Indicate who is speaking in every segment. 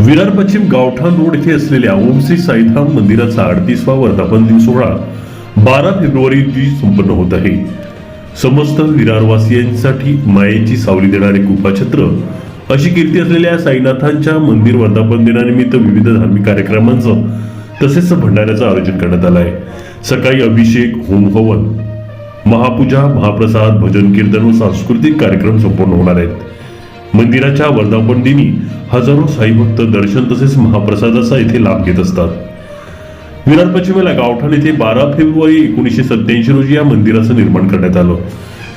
Speaker 1: विरार पश्चिम गावठाण रोड येथे असलेल्या ओम साईधाम मंदिराचा अडतीसवा वर्धापन दिन सोहळा बारा फेब्रुवारी रोजी संपन्न होत आहे. समस्त विरारवासियांसाठी मायेची सावली देणारे गुफाछत्र अशी कीर्ती असलेल्या साईनाथांच्या मंदिर वर्धापन दिनानिमित्त विविध धार्मिक कार्यक्रमांचं तसेच भंडाऱ्याचं आयोजन करण्यात आलं आहे. सकाळी अभिषेक होम हवन महापूजा महाप्रसाद भजन कीर्तन व सांस्कृतिक कार्यक्रम संपन्न होणार आहेत. मंदिराच्या वर्धापन दिनी हजारो साईभक्त दर्शन तसेच महाप्रसादाचा येथे लाभ घेत असतात. विरार पश्चिमेला गावठाण येथे बारा फेब्रुवारी एकोणीसशे सत्याऐंशी रोजी या मंदिराचं निर्माण करण्यात आलं.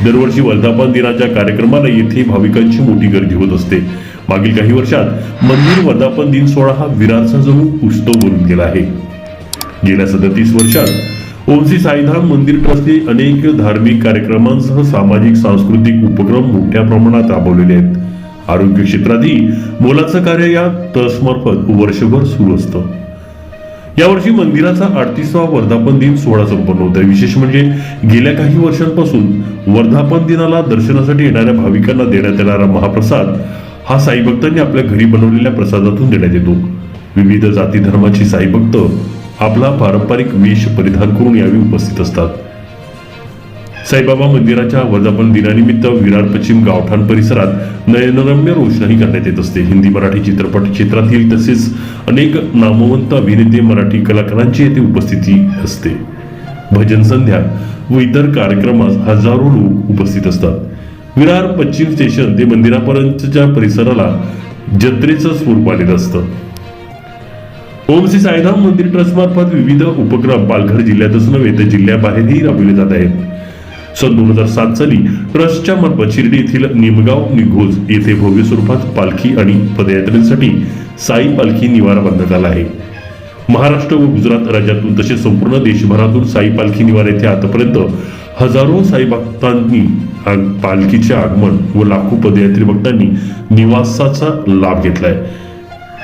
Speaker 1: दरवर्षी वर्धापन दिनाच्या कार्यक्रमाला येथे भाविकांची मोठी गर्दी होत असते. मागील काही वर्षात मंदिर वर्धापन दिन सोहळा हा विरारचा जणू उत्सव बनून गेला आहे. गेल्या सदतीस वर्षात ओमसी साईधाम मंदिर ट्रस्टने अनेक धार्मिक कार्यक्रमांसह सामाजिक सांस्कृतिक उपक्रम मोठ्या प्रमाणात राबवलेले आहेत. आरोग्य क्षेत्रातही मोलाचं कार्य या ट्रस्टमार्फत वर्षभर सुरू असतं. यावर्षी मंदिराचा अडतीसावा वर्धापन दिन सोहळा संपन्न होता विशेष म्हणजे गेल्या काही वर्षांपासून वर्धापन दिनाला दर्शनासाठी येणाऱ्या भाविकांना देण्यात येणारा महाप्रसाद हा साई भक्तांनी आपल्या घरी बनवलेल्या प्रसादातून देण्यात येतो. विविध जाती धर्माची साई भक्त आपला पारंपरिक वेश परिधान करून यावेळी उपस्थित असतात. साईबाबा मंदिराच्या वर्धापन दिनानिमित्त विरार पश्चिम गावठाण परिसरात नयनरम्य रोषणाई करण्यात येत असते. हिंदी मराठी चित्रपट क्षेत्रातील तसेच अनेक नामवंत अभिनेते मराठी कलाकारांची येथे उपस्थिती असते. भजन संध्या व इतर कार्यक्रमास हजारो लोक उपस्थित असतात. विरार पश्चिम स्टेशन ते मंदिरापर्यंतच्या परिसराला जत्रेचं स्वरूप आलेलं असतं. ओम श्री साईधाम मंदिर ट्रस्ट मार्फत विविध उपक्रम पालघर जिल्ह्यातच नव्हे तर जिल्ह्याबाहेरही राबविले जात आहेत. सन दोन हजार सात साली ट्रस्टच्या मार्फत शिर्डी येथील निमगाव निघोज येथे भव्य स्वरूपात पालखी आणि पदयात्रेसाठी साई पालखी निवारा बांधण्यात आला आहे. महाराष्ट्र व गुजरात राज्यातून तसेच संपूर्ण देशभरातून साई पालखी निवारा येथे आतापर्यंत हजारो साई भक्तांनी पालखीचे आगमन व लाखो पदयात्री भक्तांनी निवासाचा लाभ घेतलाय.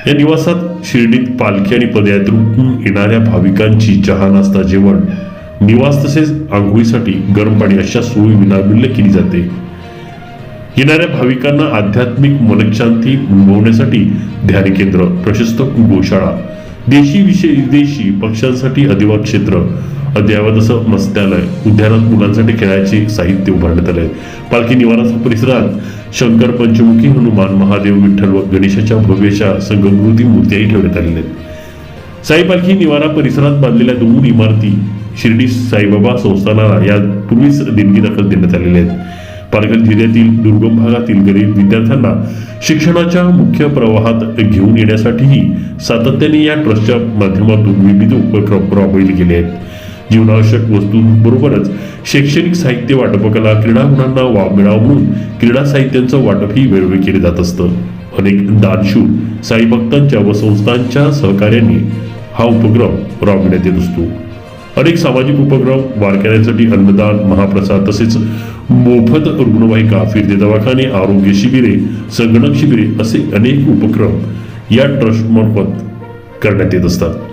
Speaker 1: या निवासात शिर्डीत पालखी आणि पदयात्रेतून येणाऱ्या भाविकांची चहा नाश्ता जेवण निवास तसेच आंघोळीसाठी गरम पाणी अशा सोयी विनामूल्य केली जाते. येणाऱ्या भाविकांना आध्यात्मिक मनशांती मिळवण्यासाठी ध्यान केंद्र प्रशस्त गोशाळा देशी विशेष विदेशी पक्ष्यांसाठी अधिवास क्षेत्र अद्यावत असं मस्त्यालय उद्यानात मुलांसाठी खेळायचे साहित्य उभारण्यात आले पालखी निवारा परिसरात शंकर पंचमुखी हनुमान महादेव विठ्ठल व गणेशाच्या भव्यशा संगमृती मूर्त्याही ठेवण्यात आलेल्या आहेत. साई पालखी निवारा परिसरात बांधलेल्या दोन इमारती शिर्डी साईबाबा संस्थानाला यापूर्वीच देणगी दाखल देण्यात आलेले आहेत. पालघर जिल्ह्यातील दुर्गम भागातील गरीब विद्यार्थ्यांना शिक्षणाच्या मुख्य प्रवाहात घेऊन येण्यासाठीही सातत्याने या ट्रस्टच्या माध्यमातून विविध उपक्रम राबविले गेले आहेत. जीवनावश्यक वस्तूंबरोबरच शैक्षणिक साहित्य वाटपकला क्रीडा गुणांना वाव मिळावा म्हणून क्रीडा साहित्यांचं वाटपही वेळोवेळी केले जात असतं. अनेक दानशूर साई भक्तांच्या व संस्थांच्या सहकार्याने हा उपक्रम राबविण्यात येत असतो. अनेक सामाजिक उपक्रम वारकऱ्यांसाठी अन्नदान महाप्रसाद तसेच मोफत रुग्णवाहिका फिरते दवाखाने आरोग्य शिबिरे संगणक शिबिरे असे अनेक उपक्रम या ट्रस्टमार्फत करण्यात येत असतात.